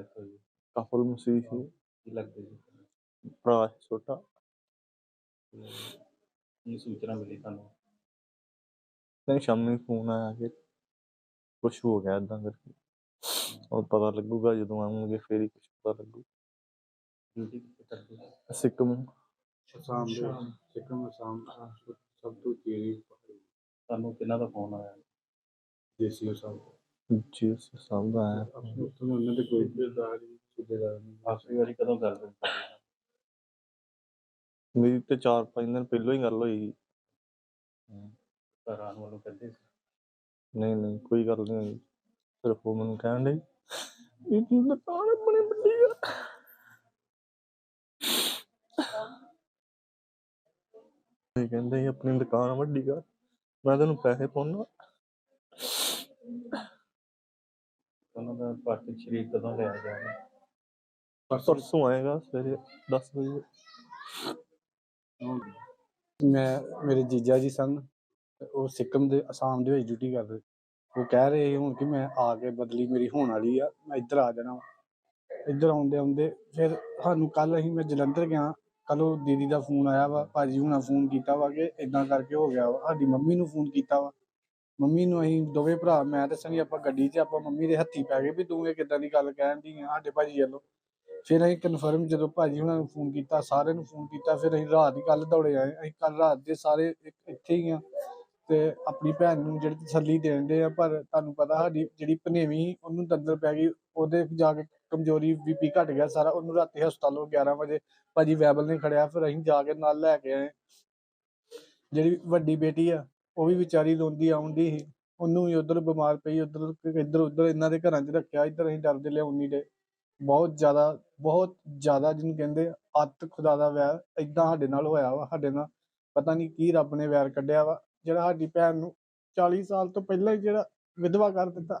Death ਹੋਈ ਕਫਲ ਮਸੀਹ ਸੀ ਕੀ ਲੱਗਦੇ ਜੀ ਭਰਾ ਸੀ ਛੋਟਾ ਕੀ ਸੂਚਨਾ ਮਿਲੀ ਤੁਹਾਨੂੰ ਨਹੀਂ ਸ਼ਾਮੀ ਫੋਨ ਆਇਆ ਕਿ ਕੁਝ ਹੋ ਗਿਆ ਇਦਾਂ ਕਰਕੇ ਉਹ ਪਤਾ ਲੱਗੂਗਾ ਜਦੋਂ ਆਉਂਗੇ ਫੇਰ ਹੀ ਕੁਝ ਪਤਾ ਲੱਗੂ ਡਿਊਟੀ ਕਿੱਥੇ ਕਰਦੇ ਸੀ? ਸਿੱਕਮ ਅਸਾਮ ਦੇ ਸਿੱਕਮ ਅਸਾਮ ਸਭ ਤੋਂ ਤੇਜ਼ੀ ਤੁਹਾਨੂੰ ਕਿਹਨਾਂ ਦਾ ਫੋਨ ਆਇਆ ਦੇਸੀ ਅਸਾਮ ਜੀ ਸਾਹਮਣੇ ਆਇਆ ਆਪਣੇ ਦੇ ਉਹਨਾਂ ਦੇ ਕੋਈ ਸੂਬੇਦਾਰ ਨਹੀਂ ਆਖਰੀ ਵਾਰੀ ਕਦੋਂ ਗੱਲ ਹੋਈ? ਮੇਰੀ ਤੇ 4-5 ਦਿਨ ਪਹਿਲਾਂ ਹੀ ਗੱਲ ਹੋਈ ਸੀ। ਘਰ ਵੱਲੋਂ ਕਹਿੰਦੇ ਸੀ। ਨਹੀਂ ਨਹੀਂ ਕੋਈ ਗੱਲ ਨਹੀਂ ਹੋਈ। ਸਿਰਫ ਉਹ ਮੈਨੂੰ ਕਹਿਣ ਡਈ ਇਹ ਤੂੰ ਦੁਕਾਨ ਬਣੀ ਵੱਡੀ ਆ ਇਹ ਕਹਿੰਦੇ ਸੀ ਆਪਣੀ ਦੁਕਾਨ ਵੱਡੀ ਕਰ ਮੈਂ ਤੈਨੂੰ ਪੈਸੇ ਪਾਉਣਾ ਉਹਨਾਂ ਦਾ ਪਾਰਥਿਵ ਸ਼ਰੀਰ ਕਦੋਂ ਲਿਆ ਜਾਣਾ ਪਰਸੋਂ। ਆਏਗਾ ਸਵੇਰੇ 10 ਵਜੇ। ਮੈਂ ਮੇਰੇ ਜੀਜਾ ਜੀ ਸਨ ਉਹ ਸਿੱਕਮ ਦੇ ਅਸਾਮ ਦੇ ਵਿੱਚ ਡਿਊਟੀ ਕਰਦੇ ਉਹ ਕਹਿ ਰਹੇ ਹੁਣ ਕਿ ਮੈਂ ਆ ਕੇ ਬਦਲੀ ਮੇਰੀ ਹੋਣ ਵਾਲੀ ਆ ਮੈਂ ਇੱਧਰ ਆ ਜਾਣਾ ਵਾ। ਇੱਧਰ ਆਉਂਦੇ ਆਉਂਦੇ ਫਿਰ ਸਾਨੂੰ ਕੱਲ ਅਸੀਂ ਮੈਂ ਜਲੰਧਰ ਗਿਆ ਕੱਲ ਉਹ ਦੀਦੀ ਦਾ ਫੋਨ ਆਇਆ ਵਾ ਭਾਜੀ ਹੁਣਾਂ ਫੋਨ ਕੀਤਾ ਵਾ ਕਿ ਇਦਾਂ ਕਰਕੇ ਹੋ ਗਿਆ ਵਾ ਸਾਡੀ ਮੰਮੀ ਨੂੰ ਫੋਨ ਕੀਤਾ ਵਾ। ਮੰਮੀ ਨੂੰ ਅਸੀਂ ਦੋਵੇਂ ਭਰਾ, ਮੈਂ ਤੇ ਸਨੀ ਆਪਾਂ ਗੱਡੀ 'ਚ, ਆਪਾਂ ਮੰਮੀ ਦੇ ਹੱਥੀ ਪੈ ਗਏ ਵੀ ਤੂੰ ਇਹ ਕਿੱਦਾਂ ਦੀ ਗੱਲ ਕਹਿਣ ਦੀ ਆ, ਸਾਡੇ ਭਾਜੀ ਵੱਲੋਂ। ਫਿਰ ਅਸੀਂ ਕਨਫਰਮ ਜਦੋਂ ਭਾਜੀ ਹੁਣਾਂ ਨੂੰ ਫੋਨ ਕੀਤਾ, ਸਾਰਿਆਂ ਨੂੰ ਫੋਨ ਕੀਤਾ, ਫਿਰ ਅਸੀਂ ਰਾਤ ਹੀ ਕੱਲ ਦੌੜੇ ਆਏ, ਅਸੀਂ ਕੱਲ ਰਾਤ ਦੇ ਸਾਰੇ ਇੱਥੇ ਹੀ ਆ। ਤੇ ਆਪਣੀ ਭੈਣ ਨੂੰ ਜਿਹੜੀ ਤਸੱਲੀ ਦੇਣਦੇ ਆ, ਪਰ ਤੁਹਾਨੂੰ ਪਤਾ ਸਾਡੀ ਜਿਹੜੀ ਭਨੇਵੀਂ ਉਹਨੂੰ ਦੰਦਰ ਪੈ ਗਈ, ਉਹਦੇ ਜਾ ਕੇ ਕਮਜ਼ੋਰੀ ਬੀਪੀ ਘਟ ਗਿਆ ਸਾਰਾ, ਉਹਨੂੰ ਰਾਤੀ ਹਸਪਤਾਲੋਂ 11 ਵਜੇ ਭਾਜੀ ਵੈਬਲ ਨੇ ਖੜਿਆ, ਫਿਰ ਅਸੀਂ ਜਾ ਕੇ ਨਾਲ ਲੈ ਕੇ ਆਏ। ਜਿਹੜੀ ਵੱਡੀ ਬੇਟੀ ਆ ਉਹ ਵੀ ਵਿਚਾਰੀ ਰੋਂਦੀ ਆਉਂਦੀ ਸੀ। ਉਹਨੂੰ ਵੀ ਉਧਰ ਬਿਮਾਰ ਪਈ, ਉਧਰ ਇੱਧਰ, ਉੱਧਰ ਇਹਨਾਂ ਦੇ ਘਰਾਂ 'ਚ ਰੱਖਿਆ, ਇੱਧਰ ਅਸੀਂ ਡਰਦੇ ਲਿਆਉਣੀ ਦੇ। ਬਹੁਤ ਜ਼ਿਆਦਾ ਬਹੁਤ ਜ਼ਿਆਦਾ ਜਿਹਨੂੰ ਕਹਿੰਦੇ ਅੱਤ ਖੁਦਾ ਦਾ ਵੈਰ ਏਦਾਂ ਸਾਡੇ ਨਾਲ ਹੋਇਆ ਵਾ, ਸਾਡੇ ਨਾਲ ਪਤਾ ਨਹੀਂ ਕੀ ਰੱਬ ਨੇ ਵੈਰ ਕੱਢਿਆ ਵਾ। ਜਿਹੜਾ ਸਾਡੀ ਭੈਣ ਨੂੰ 40 ਸਾਲ ਤੋਂ ਪਹਿਲਾਂ ਹੀ ਜਿਹੜਾ ਵਿਧਵਾ ਕਰ ਦਿੱਤਾ।